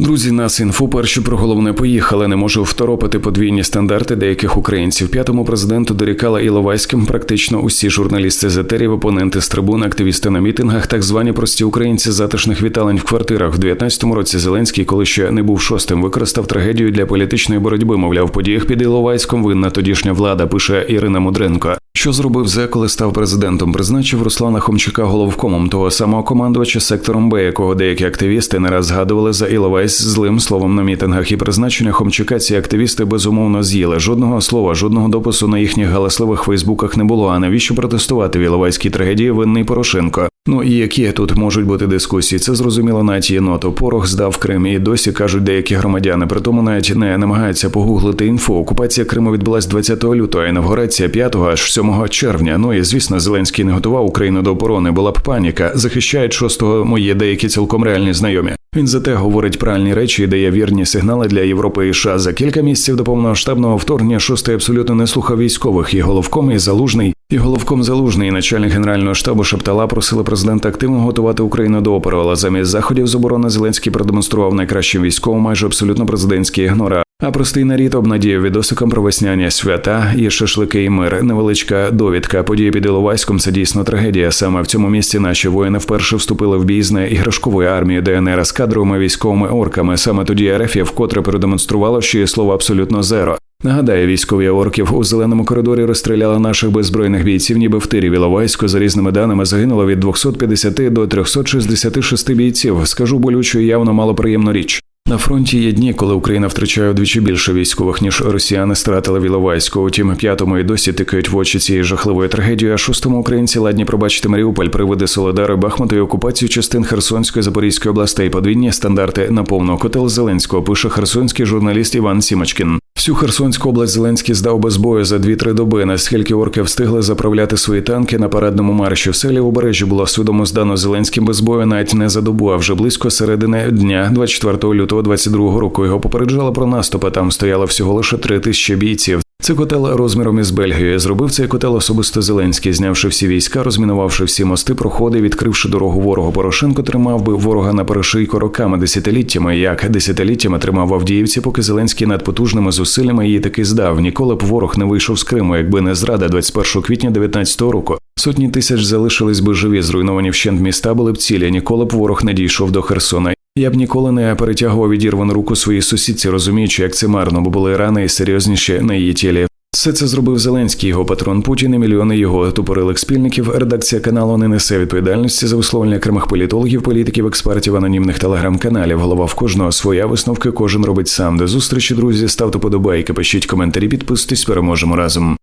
Друзі, нас інфо перші про головне поїхали. Не можу второпати подвійні стандарти деяких українців. П'ятому президенту дорікала Іловайським практично усі журналісти з етерів, опоненти з трибун, активісти на мітингах, так звані прості українці затишних віталень в квартирах. В 19-му році Зеленський, коли ще не був шостим, використав трагедію для політичної боротьби. Мовляв, подіях під Іловайськом винна тодішня влада. Пише Ірина Мудренко. Що зробив зе, коли став президентом? Призначив Руслана Хомчака головкомом того самого командувача сектором Б, якого деякі активісти не раз згадували за Іловайсь злим словом на мітингах. І призначення Хомчака ці активісти безумовно з'їли. Жодного слова, жодного допису на їхніх галасливих фейсбуках не було. А навіщо протестувати в Іловайській трагедії винний Порошенко? Ну і які тут можуть бути дискусії? Це зрозуміло навіть єноту. Порох здав Крим, і досі кажуть деякі громадяни. При тому навіть не намагаються погуглити інфо. Окупація Криму відбулась 20 лютого, а інавгурація 5 аж 7 червня. Ну і звісно, Зеленський не готував Україну до оборони. Була б паніка. Захищають 6-го мої деякі цілком реальні знайомі. Він зате говорить правильні речі і дає вірні сигнали для Європи і США. За кілька місяців до повномасштабного вторгнення шостий абсолютно не слухав військових і головком, і залужний. І головком залужний і начальник генерального штабу Шептала просили президента активно готувати Україну до опору, але замість заходів з оборони Зеленський продемонстрував найкращим військовим майже абсолютно президентські ігнора. А простий нарід обнадіяв відосиком про весняні свята і шашлики і мир. Невеличка довідка. Події під Іловайськом – це дійсно трагедія. Саме в цьому місці наші воїни вперше вступили в бій з іграшковою армією ДНР з кадровими військовими орками. Саме тоді РФ вкотре продемонструвала, що є слово абсолютно зеро. Нагадаю, військові орків у зеленому коридорі розстріляли наших беззбройних бійців, ніби в тирі в Іловайську. За різними даними загинуло від 250 до 366 бійців. Скажу болючо і явно малоприємну річ. На фронті є дні, коли Україна втрачає вдвічі більше військових, ніж росіяни стратили в Іловайську. Утім, п'ятому і досі тикають в очі цієї жахливої трагедії. А шостому українці ладні пробачити Маріуполь, приводи Солодари, Бахмуту і окупацію частин Херсонської Запорізької областей. Подвійні стандарти на повну котел Зеленського пише херсонський журналіст Іван Сімочкін. Всю Херсонську область Зеленський здав без бою за 2-3 доби. Наскільки орки встигли заправляти свої танки на парадному марші в селі обережжі було судомо здано Зеленським без бою навіть не за добу, а вже близько середини дня, 24 лютого 22 року. Його попереджали про наступи. Там стояло всього лише 3 тисячі бійців. Це котел розміром із Бельгією. Зробив цей котел особисто Зеленський, знявши всі війська, розмінувавши всі мости, проходи, відкривши дорогу ворогу. Порошенко тримав би ворога на перешийку роками, десятиліттями, як десятиліттями тримав Авдіївці, поки Зеленський над потужними зусиллями її таки здав. Ніколи б ворог не вийшов з Криму, якби не зрада 21 квітня 19 року. Сотні тисяч залишились би живі, зруйновані вщент міста були б цілі. Ніколи б ворог не дійшов до Херсона. Я б ніколи не перетягував відірвану руку своїй сусідці, розуміючи, як це марно, бо були рани і серйозніші на її тілі. Все це зробив Зеленський, його патрон Путін і мільйони його тупорилих спільників. Редакція каналу не несе відповідальності за висловлення окремих політологів, політиків, експертів, анонімних телеграм-каналів. Голова в кожного своя висновки кожен робить сам. До зустрічі, друзі. Ставте подобайки, пишіть коментарі, підписуйтесь, переможемо разом.